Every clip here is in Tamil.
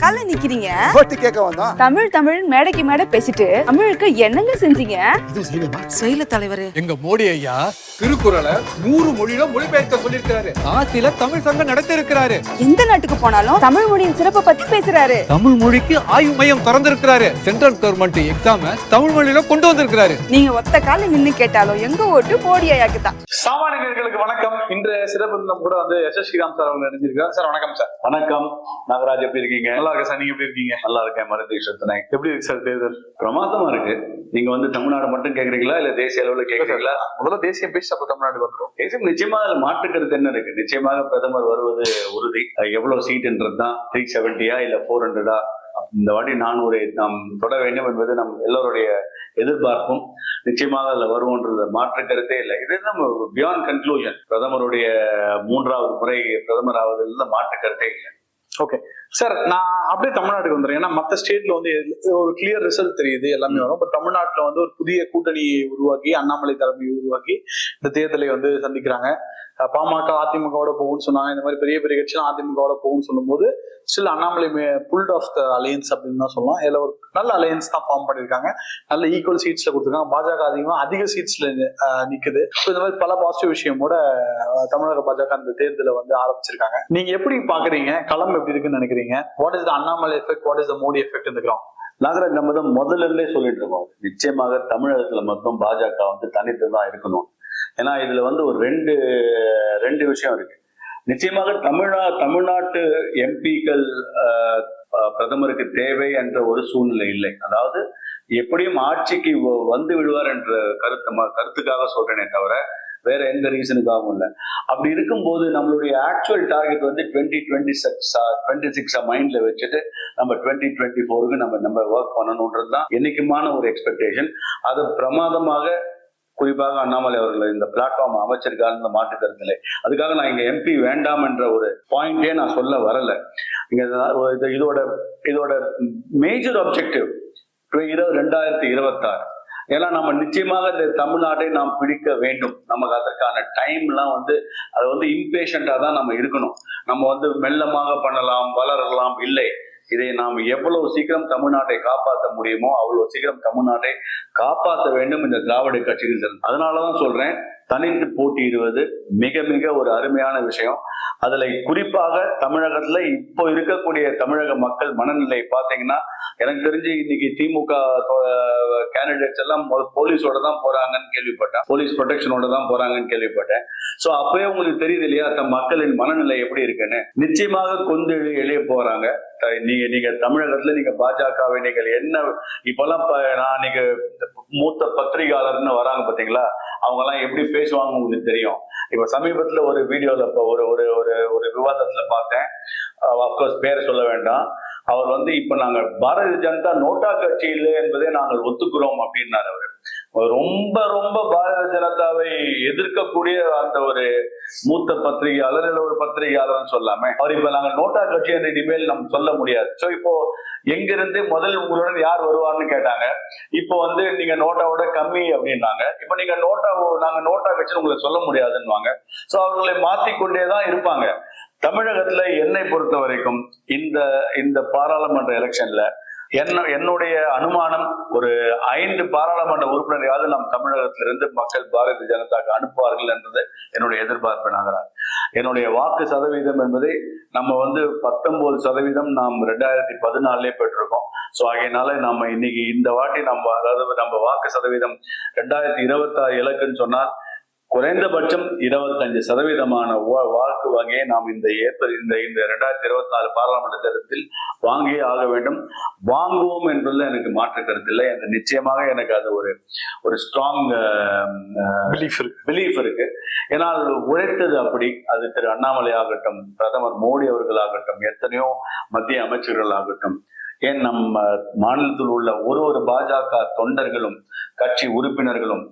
கால நிக்கிறீங்க? ஓட்டு கேட்க வந்தோம் தமிழ் தமிழ் மேடைக்கு மேடை பேசிட்டு தமிழுக்கு என்னங்க செஞ்சீங்க? செயல தலைவரு. எங்க மோடி ஐயா திருக்குறளை நூறு மொழியில மொழிபெயர்க்க சொல்லியிருக்காரு. காசில தமிழ் சங்கம் நடத்தி இருக்கிறாரு எந்த நாட்டுக்கு போனாலும் தமிழ் மொழியின் சிறப்பை பத்தி பேசுறாரு. தமிழ் மொழிக்கு ஆய்வு மையம் திறந்திருக்கிறாரு. சென்ட்ரல் கவர்மெண்ட் எக்ஸாம தமிழ் மொழியில கொண்டு வந்திருக்கிறாரு. நீங்க ஒத்த கால நின்னு கேட்டாலும் எங்க ஓட்டு மோடி ஐயாக்கு தான். சாமானியர்களுக்கு வணக்கம். இன்று சிறப்பு கூட வந்து எஸ் எஸ் ஸ்ரீராம் சார் அவங்க நினைஞ்சிருக்காரு சார் வணக்கம் சார். வணக்கம். நாகராஜ் எப்படி இருக்கீங்க? நல்லா இருக்கேன் சார். நீங்க எப்படி இருக்கீங்க? நல்லா இருக்கேன் மருந்தை சுத்தனை எப்படி இருக்கு சார் தேர்தல்? பிரமாதமா இருக்கு. நீங்க வந்து தமிழ்நாடு மட்டும் கேக்குறீங்களா இல்ல தேசிய அளவுல கேக்குறீங்களா? முதல்ல தேசியம் பேசி அப்ப தமிழ்நாடு வந்துடும் தேசியம் நிச்சயமா அதுல மாற்றுக்கிறது என்ன இருக்கு? நிச்சயமாக பிரதமர் வருவது உறுதி. எவ்வளவு சீட்ன்றது தான். த்ரீ செவன்டியா இல்ல ஃபோர் ஹண்ட்ரடா இந்த வாட்டி நானூறு நாம் தொட வேண்டும் என்பது நம் எல்லோருடைய எதிர்பார்ப்பும். நிச்சயமாக அதுல வருவோன்றது மாற்று கருத்தே இல்லை. இது நம்ம பியாண்ட் கன்க்ளூஷன் பிரதமருடைய மூன்றாவது முறை பிரதமர் ஆவதில் மாற்று கருத்தே இல்லை சார் நான் அப்படியே தமிழ்நாட்டுக்கு வந்துடுறேன் ஏன்னா மற்ற ஸ்டேட்ல வந்து ஒரு கிளியர் ரிசல்ட் தெரியுது எல்லாமே வரும். பட் தமிழ்நாட்டுல வந்து ஒரு புதிய கூட்டணியை உருவாக்கி அண்ணாமலை தலைமையை உருவாக்கி இந்த தேர்தலை வந்து சந்திக்கிறாங்க. பாமக அதிமுகவோட போகும்னு சொன்னாங்க. இந்த மாதிரி பெரிய பெரிய கட்சிலாம் அதிமுகவோட போகும்னு சொல்லும்போது still Annamalai pulled of the alliance அப்படின்னு தான் சொல்லலாம். இதுல ஒரு நல்ல அலையன்ஸ் தான் ஃபார்ம் பண்ணியிருக்காங்க. நல்ல ஈக்குவல் சீட்ஸ்ல கொடுத்துருக்காங்க. பாஜக அதிகமா அதிக சீட்ஸ்ல நிக்குது. So இந்த மாதிரி பல பாசிட்டிவ் விஷயமோட தமிழக பாஜக அந்த தேர்தலை வந்து ஆரம்பிச்சிருக்காங்க. நீங்க எப்படி பாக்குறீங்க? களம் எப்படி இருக்குன்னு நினைக்கிறீங்க? What is the Annamalai effect what is the Modi effect இந்த கிராம் நாகராஜ் நம்ம தான் முதல்ல இருந்தே சொல்லிட்டு இருக்கோம். நிச்சயமாக தமிழகத்துல மட்டும் பாஜக வந்து தனித்து தான் இருக்கணும். ஏன்னா இதுல வந்து ஒரு ரெண்டு ரெண்டு விஷயம் இருக்கு. நிச்சயமாக தமிழ்நா தமிழ்நாட்டு எம்பிக்கள் பிரதமருக்கு தேவை என்ற ஒரு சூழ்நிலை இல்லை. அதாவது எப்படியும் ஆட்சிக்கு வந்து விடுவார் என்ற கருத்து கருத்துக்காக சொல்றேனே தவிர வேற எந்த ரீசனுக்காகவும் இல்லை. அப்படி இருக்கும்போது நம்மளுடைய ஆக்சுவல் டார்கெட் வந்து டுவெண்ட்டி டுவெண்ட்டி சிக்ஸ் டுவெண்ட்டி சிக்ஸை மைண்ட்ல வச்சுட்டு நம்ம டுவெண்ட்டி டுவெண்ட்டி ஃபோருக்கு நம்ம நம்ம ஒர்க் பண்ணணுன்றது தான் என்னைக்குமான ஒரு எக்ஸ்பெக்டேஷன் அது பிரமாதமாக குறிப்பாக அண்ணாமலை அவர்கள் இந்த பிளாட்ஃபார்ம் அமைச்சிருக்காருன்னு மாற்று கருத்தில்லை அதுக்காக நான் இங்க எம்பி வேண்டாம் என்ற ஒரு பாயிண்டே நான் சொல்ல வரல. இங்க இது- இதோட இதோட மேஜர் ஆப்ஜெக்டிவ் இரவு ரெண்டாயிரத்தி இருபத்தாறு. ஏன்னா நம்ம நிச்சயமாக இந்த தமிழ்நாட்டை நாம் பிடிக்க வேண்டும். நமக்கு அதற்கான டைம்லாம் வந்து அது வந்து இம்பேஷண்டா தான் நம்ம இருக்கணும். நம்ம வந்து மெல்லமாக பண்ணலாம் வளரலாம் இல்லை. இதை நாம் எவ்வளவு சீக்கிரம் தமிழ்நாட்டை காப்பாற்ற முடியுமோ அவ்வளவு சீக்கிரம் தமிழ்நாட்டை காப்பாற்ற வேண்டும் இந்த திராவிட கட்சிகள் அதனாலதான் சொல்றேன் தனித்து போட்டியிடுவது மிக மிக ஒரு அருமையான விஷயம். அதுல குறிப்பாக தமிழகத்துல இப்போ இருக்கக்கூடிய தமிழக மக்கள் மனநிலை பாத்தீங்கன்னா எனக்கு தெரிஞ்சு இன்னைக்கு திமுக கேண்டிடேட்ஸ் எல்லாம் போலீஸோட தான் போறாங்கன்னு கேள்விப்பட்டேன். போலீஸ் ப்ரொடெக்ஷனோட தான் போறாங்கன்னு கேள்விப்பட்டேன். சோ அப்பவே உங்களுக்கு தெரியுது இல்லையா மக்களின் மனநிலை எப்படி இருக்குன்னு. நிச்சயமாக கொந்து எழுதிய எழிய போறாங்க. நீங்க நீங்க தமிழகத்துல நீங்க பாஜகவை நீங்கள் என்ன இப்பெல்லாம் நான் நீங்க மூத்த பத்திரிகையாளர்னு வராங்க பாத்தீங்களா? அவங்க எல்லாம் எப்படி பேசுவாங்க உங்களுக்கு தெரியும். இப்ப சமீபத்துல ஒரு வீடியோல இப்ப ஒரு ஒரு ஒரு ஒரு விவாதத்துல பார்த்தேன். அப்கோர்ஸ் பேர் சொல்ல வேண்டாம். அவர் வந்து இப்ப நாங்க பாரதிய ஜனதா நோட்டா கட்சி இல்லை என்பதை நாங்கள் ஒத்துக்கிறோம் அப்படின்னாரு அவர். ரொம்ப ரொம்ப பாரதிய ஜனதாவை எதிர்க்கக்கூடிய அந்த ஒரு மூத்த பத்திரிகையாளர் இல்ல ஒரு பத்திரிகையாளர்னு சொல்லாமே அவர் இப்ப நாங்க நோட்டா கட்சி என்று இனிமேல் நம்ம சொல்ல முடியாது. சோ இப்போ எங்கிருந்து முதல் உங்களுடன் யார் வருவார்னு கேட்டாங்க. இப்போ வந்து நீங்க நோட்டாவோட கம்மி அப்படின்னாங்க. இப்போ நீங்க நோட்டா நாங்க நோட்டா கட்சின்னு உங்களுக்கு சொல்ல முடியாதுன்னுவாங்க. சோ அவர்களை மாத்திக்கொண்டே தான் இருப்பாங்க. தமிழகத்துல என்னை பொறுத்த வரைக்கும் இந்த இந்த பாராளுமன்ற எலெக்ஷன்ல என்ன என்னுடைய அனுமானம் ஒரு ஐந்து பாராளுமன்ற உறுப்பினரையாவது நம் தமிழகத்திலிருந்து மக்கள் பாரதிய ஜனதாக்கு அனுப்புவார்கள் என்றது என்னுடைய எதிர்பார்ப்பு நகரார் என்னுடைய வாக்கு சதவீதம் என்பதை நம்ம வந்து பத்தொன்பது சதவீதம் நாம் ரெண்டாயிரத்தி பதினாலே பெற்றிருக்கோம். ஸோ ஆகையினால நம்ம இன்னைக்கு இந்த வாட்டி நம்ம அதாவது நம்ம வாக்கு சதவீதம் ரெண்டாயிரத்தி இருபத்தாறு இலக்குன்னு சொன்னால் குறைந்தபட்சம் இருபத்தஞ்சு சதவீதமான வாக்கு வங்கியை நாம் இந்த ஏப்ரல் இந்த இந்த ரெண்டாயிரத்தி இருபத்தி நாலு பாராளுமன்ற தேர்தலில் வாங்கியே ஆக வேண்டும். வாங்குவோம் என்பதில் எனக்கு மாற்று கருத்து இல்லை. எனக்கு நிச்சயமாக எனக்கு அது ஒரு ஒரு ஸ்ட்ராங் பிலீஃப் இருக்கு. பிலீஃப் இருக்கு. ஏன்னா அது உழைத்தது அப்படி. அது திரு அண்ணாமலை ஆகட்டும் பிரதமர் மோடி அவர்களாகட்டும் எத்தனையோ மத்திய அமைச்சர்கள் ஆகட்டும் ஏன் நம்ம மாநிலத்தில் உள்ள ஒரு ஒரு பாஜக தொண்டர்களும் கட்சி உறுப்பினர்களும்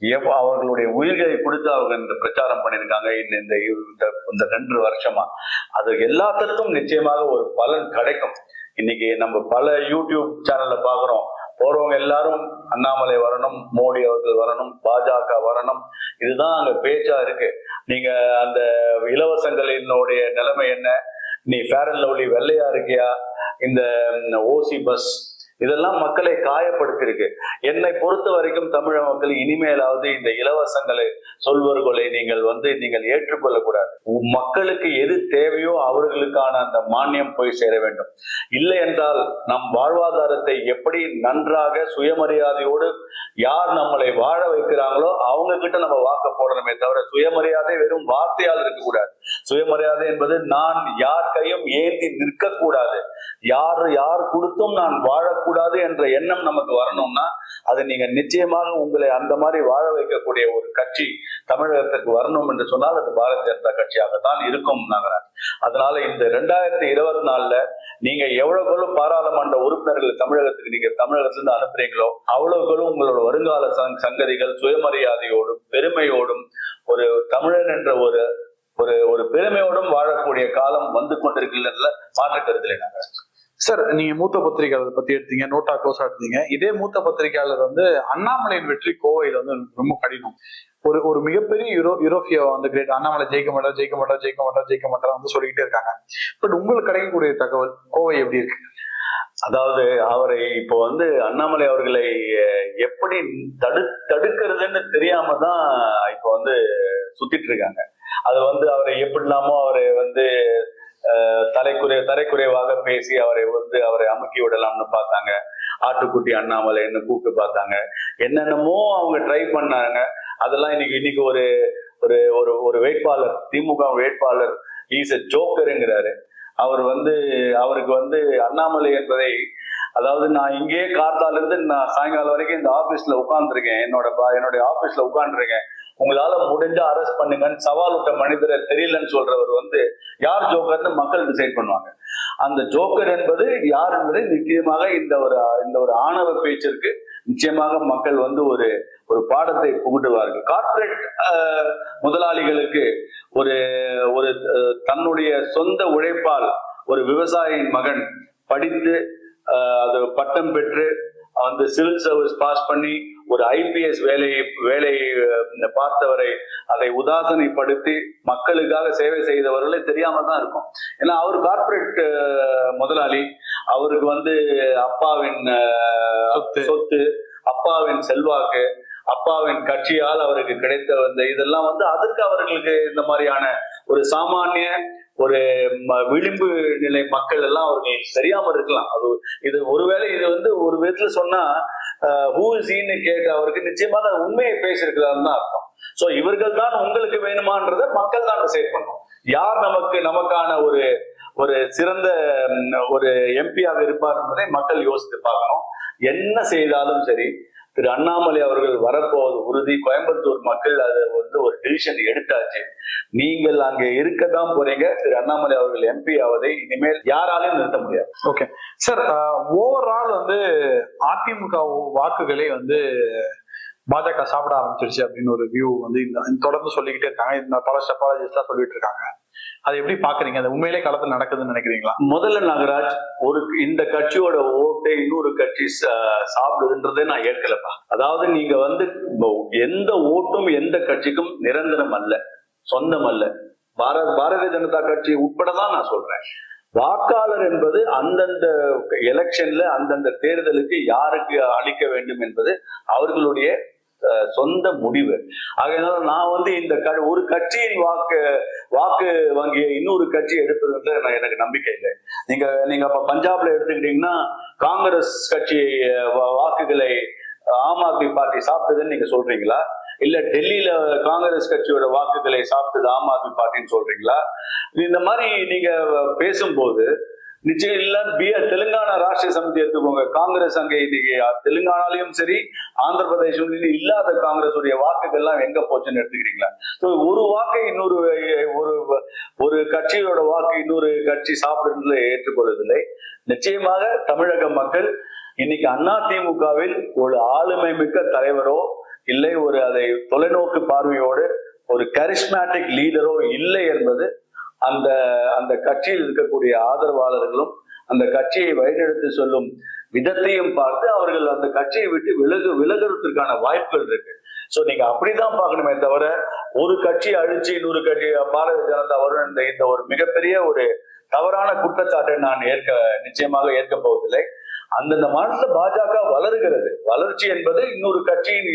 எவ் அவர்களுடைய உயிர்களை கொடுத்து அவங்க இந்த பிரச்சாரம் பண்ணியிருக்காங்க. இந்த இந்த இந்த- இந்த ரெண்டு வருஷமா. அது எல்லாத்திற்கும் நிச்சயமாக ஒரு பலன் கிடைக்கும். இன்னைக்கு நம்ம பல யூடியூப் சேனல்ல பாக்குறோம். போறவங்க எல்லாரும் அண்ணாமலை வரணும் மோடி அவர்கள் வரணும் பாஜக வரணும். இதுதான் அங்க பேச்சா இருக்கு. நீங்க அந்த இலவசங்களினுடைய நிலைமை என்ன? நீ ஃபேர் அண்ட் லவ்லி வெள்ளையா இருக்கியா? இந்த ஓசி பஸ் இதெல்லாம் மக்களை காயப்படுத்திருக்கு என்னை பொறுத்த வரைக்கும் தமிழக மக்கள் இனிமேலாவது இந்த இலவசங்களை சொல்வர்களை நீங்கள் வந்து நீங்கள் ஏற்றுக்கொள்ளக்கூடாது. மக்களுக்கு எது தேவையோ அவர்களுக்கான அந்த மானியம் போய் சேர வேண்டும். இல்லை என்றால் நம் வாழ்வாதாரத்தை எப்படி நன்றாக சுயமரியாதையோடு யார் நம்மளை வாழ வைக்கிறாங்களோ அவங்க கிட்ட நம்ம வாக்க போடணுமே தவிர சுயமரியாதை வெறும் வார்த்தையால் இருக்கக்கூடாது. சுயமரியாதை என்பது நான் யார் கையும் ஏந்தி நிற்கக்கூடாது. யார் யார் கொடுத்தும் நான் வாழக்கூடாது என்ற எண்ணம் நமக்கு வரணும்னா அது நீங்க நிச்சயமாக உங்களை அந்த மாதிரி வாழ வைக்கக்கூடிய ஒரு கட்சி தமிழகத்திற்கு வரணும் என்று சொன்னால் அது பாரதிய ஜனதா கட்சியாகத்தான் இருக்கும் நகராஜ். அதனால இந்த ரெண்டாயிரத்தி இருபத்தி நாலுல நீங்க எவ்வளவுகளும் பாராளுமன்ற உறுப்பினர்கள் தமிழகத்துக்கு நீங்க தமிழகத்திலிருந்து அனுப்புறீங்களோ அவ்வளவுகளும் உங்களோட வருங்கால சங்- சங்கதிகள் சுயமரியாதையோடும் பெருமையோடும் ஒரு தமிழன் என்ற ஒரு ஒரு ஒரு பெருமையோடும் வாழக்கூடிய காலம் வந்து கொண்டிருக்கிறதுல மாற்று கருத்தில் நாங்கள். சார் நீங்க மூத்த பத்திரிகையாளர் பத்தி எடுத்தீங்க நோட்டா க்ளோஸா எடுத்தீங்க. இதே மூத்த பத்திரிகையாளர் வந்து அண்ணாமலையின் வெற்றி கோவையில வந்து ரொம்ப கடினம். ஒரு ஒரு மிகப்பெரிய யூரோ யூரோப்பிய வந்து கிரேட் அண்ணாமலை ஜெயிக்க மாட்டார் ஜெயிக்க மாட்டார் ஜெயிக்க மாட்டார் ஜெயிக்க மாட்டார் வந்து சொல்லிக்கிட்டே இருக்காங்க. பட் உங்களுக்கு கிடைக்கக்கூடிய தகவல் கோவை எப்படி இருக்கு? அதாவது அவரை இப்போ வந்து அண்ணாமலை அவர்களை எப்படி தடு தடுக்கிறதுன்னு தெரியாம தான் இப்போ வந்து சுத்திட்டு இருக்காங்க. அது வந்து அவரை எப்படிலாமோ அவரை வந்து தலைக்குறை தரைக்குறைவாக பேசி அவரை வந்து அவரை அமுக்கி விடலாம்னு பார்த்தாங்க. ஆட்டுக்குட்டி அண்ணாமலைன்னு கூப்பிட்டு பார்த்தாங்க. என்னென்னமோ அவங்க ட்ரை பண்ணாங்க. அதெல்லாம் இன்னைக்கு இன்னைக்கு ஒரு ஒரு ஒரு ஒரு வேட்பாளர் திமுக வேட்பாளர் ஈஸ் எ ஜோக்கருங்கிறாரு அவர் வந்து அவருக்கு வந்து அண்ணாமலை என்பதை அதாவது நான் இங்கேயே காத்தால இருந்து நான் சாயங்காலம் வரைக்கும் இந்த ஆபீஸ்ல உட்கார்ந்துருக்கேன். என்னோட பா- என்னுடைய ஆபீஸ்ல உட்கார்ந்துருக்கேன். உங்களால முடிஞ்சா அரெஸ்ட் பண்ணுங்கன்னு சவால் விட்ட மனிதரை தெரியலன்னு சொல்றவர் வந்து யார் ஜோக்கர்னு மக்கள் டிசைட் பண்ணுவாங்க. அந்த ஜோக்கர் என்பது யார் என்பது நிச்சயமாக இந்த ஒரு இந்த ஒரு ஆணவ பேச்சிற்கு நிச்சயமாக மக்கள் வந்து ஒரு ஒரு பாடத்தை புகுட்டுவார்கள். கார்ப்பரேட் முதலாளிகளுக்கு ஒரு ஒரு தன்னுடைய சொந்த உழைப்பால் ஒரு விவசாயியின் மகன் படித்து அது பட்டம் பெற்று வந்து சிவில் சர்வீஸ் பாஸ் பண்ணி ஒரு ஐபிஎஸ் வேலையை வேலையை பார்த்தவரை அதை உதாசனைப்படுத்தி மக்களுக்காக சேவை செய்தவர்களே தெரியாம தான் இருக்கும். ஏன்னா அவர் கார்ப்பரேட் முதலாளி. அவருக்கு வந்து அப்பாவின் சொத்து. அப்பாவின் செல்வாக்கு அப்பாவின் கட்சியால் அவருக்கு கிடைத்த வந்த இதெல்லாம் வந்து அதற்கு அவர்களுக்கு இந்த மாதிரியான ஒரு சாமானிய ஒரு விளிம்பு நிலை மக்கள் எல்லாம் அவர்களுக்கு தெரியாம இருக்கலாம். அது இது ஒருவேளை இது வந்து ஒரு விதத்துல சொன்னா ஹூ இன்னு கேட்டு அவருக்கு நிச்சயமாக உண்மையை பேசியிருக்கிறாருன்னு தான் அர்த்தம். சோ இவர்கள் தான் உங்களுக்கு வேணுமான்றதை மக்கள் தான் டிசைட் பண்ணும் யார் நமக்கு நமக்கான ஒரு ஒரு சிறந்த ஒரு எம்பியாக இருப்பார் என்பதை மக்கள் யோசித்து பார்க்கணும். என்ன செய்தாலும் சரி திரு அண்ணாமலை அவர்கள் வரப்போவது உறுதி. கோயம்புத்தூர் மக்கள் அது வந்து ஒரு டிசிஷன் எடுத்தாச்சு. நீங்கள் அங்கே இருக்க தான் போறீங்க. திரு அண்ணாமலை அவர்கள் எம்பி ஆவதை இனிமேல் யாராலையும் நிறுத்த முடியாது. ஓகே சார் ஓவரால் வந்து அதிமுக வாக்குகளை வந்து பாஜக சாப்பிட ஆரம்பிச்சிருச்சு அப்படின்னு ஒரு வியூ வந்து இந்த தொடர்ந்து சொல்லிக்கிட்டே இருக்காங்க. இந்த பல ஸ்டெப்பாலஜிஸ்டா சொல்லிட்டு இருக்காங்க. அதை எப்படி பாக்குறீங்க? அது உண்மையிலே களத்தில் நடக்குதுன்னு நினைக்கிறீங்களா? முதல்ல நாகராஜ் ஒரு இந்த கட்சியோட ஓட்டை இன்னொரு கட்சி சாப்பிடுதுன்றதே நான் ஏற்கலப்பா. அதாவது நீங்க வந்து எந்த ஓட்டும் எந்த கட்சிக்கும் நிரந்தரம் அல்ல. சொந்தம் அல்ல. பாரத பாரதிய ஜனதா கட்சி உட்பட தான் நான் சொல்றேன். வாக்காளர் என்பது அந்தந்த எலெக்ஷன்ல அந்தந்த தேர்தலுக்கு யாருக்கு அளிக்க வேண்டும் என்பது அவர்களுடைய சொந்த முடிவு. ஆகையினால நான் வந்து இந்த க- ஒரு கட்சியின் வாக்கு வாக்கு வங்கியை இன்னொரு கட்சி எடுப்பது நான் எனக்கு நம்பிக்கை இல்லை. நீங்க நீங்க அப்ப பஞ்சாப்ல எடுத்துக்கிட்டீங்கன்னா காங்கிரஸ் கட்சி வாக்குகளை ஆம் ஆத்மி பார்ட்டி சாப்பிட்டதுன்னு நீங்க சொல்றீங்களா? இல்ல டெல்லியில காங்கிரஸ் கட்சியோட வாக்குகளை சாப்பிட்டது ஆம் ஆத்மி பார்ட்டின்னு சொல்றீங்களா? இந்த மாதிரி நீங்க பேசும்போது நிச்சயம் இல்ல பிஆர் தெலுங்கானா ராஷ்டிரிய சமிதி எடுத்துக்கோங்க. காங்கிரஸ் அங்கே இன்னைக்கு தெலுங்கானாலையும் சரி ஆந்திர பிரதேசம் இல்லாத காங்கிரஸ் உடைய வாக்குகள் எல்லாம் எங்க போச்சுன்னு எடுத்துக்கிறீங்களா? ஸோ ஒரு வாக்கை இன்னொரு ஒரு ஒரு கட்சியோட வாக்கு இன்னொரு கட்சி சாப்பிடுறதுல ஏற்றுக்கொள்வதில்லை. நிச்சயமாக தமிழக மக்கள் இன்னைக்கு அண்ணா திமுகவில் ஒரு ஆளுமை மிக்க தலைவரோ இல்லை ஒரு அதை தொலைநோக்கு பார்வையோடு ஒரு கரிஸ்மேட்டிக் லீடரோ இல்லை என்பது அந்த அந்த கட்சியில் இருக்கக்கூடிய ஆதரவாளர்களும் அந்த கட்சியை வழிநடத்தி சொல்லும் விதத்தையும் பார்த்து அவர்கள் அந்த கட்சியை விட்டு விலகு விலகுறதுக்கான வாய்ப்புகள் இருக்கு. சோ நீங்க அப்படிதான் பார்க்கணுமே தவிர ஒரு கட்சி அழிச்சு இன்னொரு கட்சி பாரதிய ஜனதா வரும் இந்த இந்த ஒரு மிகப்பெரிய ஒரு தவறான குற்றச்சாட்டை நான் ஏற்க நிச்சயமாக ஏற்க போவதில்லை. அந்தந்த மாநிலத்துல பாஜக வளருகிறது. வளர்ச்சி என்பது இன்னொரு கட்சியின்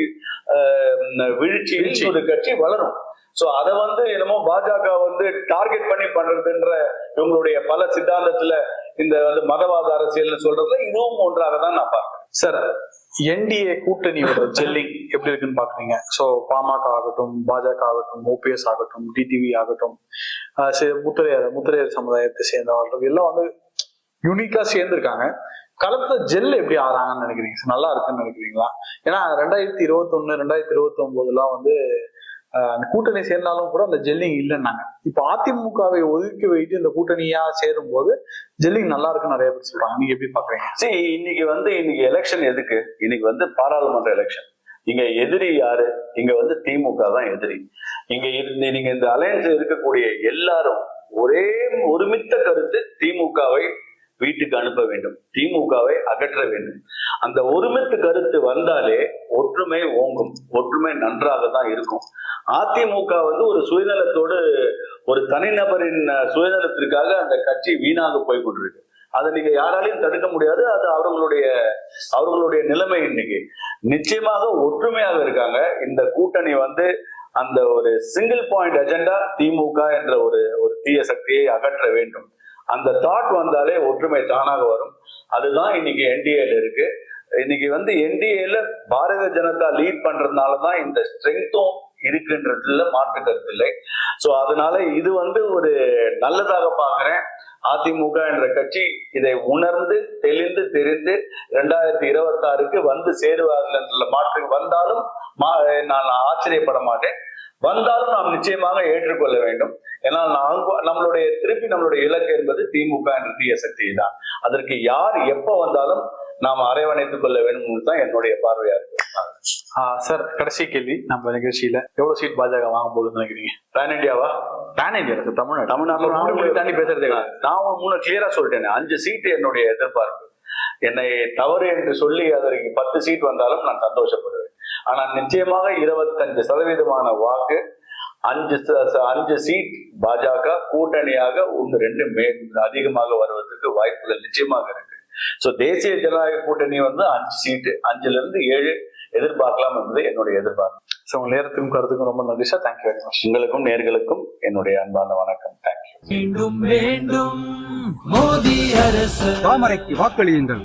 வீழ்ச்சியில் இன்னொரு கட்சி வளரும். சோ அதை வந்து என்னமோ பாஜக வந்து டார்கெட் பண்ணி பண்றதுன்ற இவங்களுடைய பல சித்தாந்தத்துல இந்த வந்து மதவாத அரசியல்னு சொல்றதுல இதுவும் ஒன்றாக தான் நான் பார்க்கிறேன். சார் என்டிஏ கூட்டணியோட ஜெல்லிங் எப்படி இருக்குன்னு பாக்குறீங்க சோ பாமக ஆகட்டும் பாஜக ஆகட்டும் ஓபிஎஸ் ஆகட்டும் டிடிவி ஆகட்டும் முத்திரையர் முத்திரையர் சமுதாயத்தை சேர்ந்தவர்கள் எல்லாம் வந்து யூனிக்கா சேர்ந்திருக்காங்க. களத்துல ஜெல் எப்படி ஆறாங்கன்னு நினைக்கிறீங்க? சார் நல்லா இருக்குன்னு நினைக்கிறீங்களா? ஏன்னா ரெண்டாயிரத்தி இருபத்தி ஒண்ணு ரெண்டாயிரத்தி இருபத்தி ஒன்பதுலாம் வந்து அந்த கூட்டணி சேர்ந்தாலும் கூட அந்த ஜெல்லிங் இல்லைன்னாங்க. இப்போ அதிமுகவை ஒதுக்கி வைத்து இந்த கூட்டணியா சேரும் போது ஜெல்லிங் நல்லா இருக்குன்னு நிறைய பேர் சொல்றாங்க. நீங்க எப்படி பாக்குறீங்க? சரி இன்னைக்கு வந்து இன்னைக்கு எலெக்ஷன் எதுக்கு? இன்னைக்கு வந்து பாராளுமன்ற எலெக்ஷன் இங்க எதிரி யாரு? இங்க வந்து திமுக தான் எதிரி. இங்க இருந்து நீங்க இந்த அலையன்ஸ் இருக்கக்கூடிய எல்லாரும் ஒரே ஒருமித்த கருத்து திமுகவை வீட்டுக்கு அனுப்ப வேண்டும். திமுகவை அகற்ற வேண்டும். அந்த ஒருமித்து கருத்து வந்தாலே ஒற்றுமை ஓங்கும். ஒற்றுமை நன்றாக தான் இருக்கும். அதிமுக வந்து ஒரு சுயநலத்தோடு ஒரு தனிநபரின் சுயநலத்திற்காக அந்த கட்சி வீணாக போய் கொண்டிருக்கு. அதை நீங்க யாராலையும் தடுக்க முடியாது. அது அவர்களுடைய அவர்களுடைய நிலைமை இன்னைக்கு. நிச்சயமாக ஒற்றுமையாக இருக்காங்க. இந்த கூட்டணி வந்து அந்த ஒரு சிங்கிள் பாயிண்ட் அஜெண்டா திமுக என்ற ஒரு ஒரு தீய சக்தியை அகற்ற வேண்டும். அந்த தாட் வந்தாலே ஒற்றுமை தானாக வரும். அதுதான் இன்னைக்கு என்டிஏல இருக்கு. இன்னைக்கு வந்து என்டிஏல பாரதிய ஜனதா லீட் பண்றதுனால தான் இந்த ஸ்ட்ரென்த்தும் இருக்குன்றதுல மாற்று கருத்து இல்லை. ஸோ அதனால இது வந்து ஒரு நல்லதாக பார்க்குறேன். அதிமுக என்ற கட்சி இதை உணர்ந்து தெளிந்து தெரிந்து ரெண்டாயிரத்தி இருபத்தி ஆறுக்கு வந்து சேருவார்கள் என்ற மாற்று வந்தாலும் மா- நான் ஆச்சரியப்பட மாட்டேன். வந்தாலும் நாம் நிச்சயமாக ஏற்றுக்கொள்ள வேண்டும். ஏன்னா நம்மளுடைய திருப்பி நம்மளுடைய இலக்கு என்பது திமுக என்ற தீய சக்தி தான். அதற்கு யார் எப்ப வந்தாலும் நாம் அரவணைத்துக் கொள்ள வேண்டும் தான் என்னுடைய பார்வையா இருக்கு. சார் கடைசி கேள்வி. நம்ம நிகழ்ச்சியில எவ்வளவு சீட் பாஜக வாங்க போகுதுன்னு நினைக்கிறீங்க? பேன் இந்தியாவா பேன் இந்தியா சார் தமிழ்நாடு. தமிழ்நாட்டுல நாலு மொழி தாண்டி பேசுறதே கிடையாது. நான் மூணு கிளியரா சொல்லிட்டேன். அஞ்சு சீட்டு என்னுடைய எதிர்பார்ப்பு. என்னை தவறு என்று சொல்லி அதற்கு பத்து சீட் வந்தாலும் நான் சந்தோஷப்படுவேன். ஆனா நிச்சயமாக இருபத்தஞ்சு சதவீதமான வாக்கு அஞ்சு அஞ்சு சீட் பாஜக கூட்டணியாக ஒன்று ரெண்டு மே அதிகமாக வருவதற்கு வாய்ப்புகள் நிச்சயமாக இருக்கு. சோ தேசிய ஜனநாயக கூட்டணி வந்து அஞ்சு சீட்டு அஞ்சுல இருந்து ஏழு எதிர்பார்க்கலாம் என்பது என்னுடைய எதிர்பார்ப்பு. ஸோ உங்க நேரத்துக்கும் கருத்துக்கும் ரொம்ப நன்றி சார் தேங்க்யூ வெரி மச் உங்களுக்கும் நேர்களுக்கும் என்னுடைய அன்பான வணக்கம். தேங்க்யூ மீண்டும் மீண்டும் மோடி அரசு. தாமரைக்கு வாக்களியுங்கள்.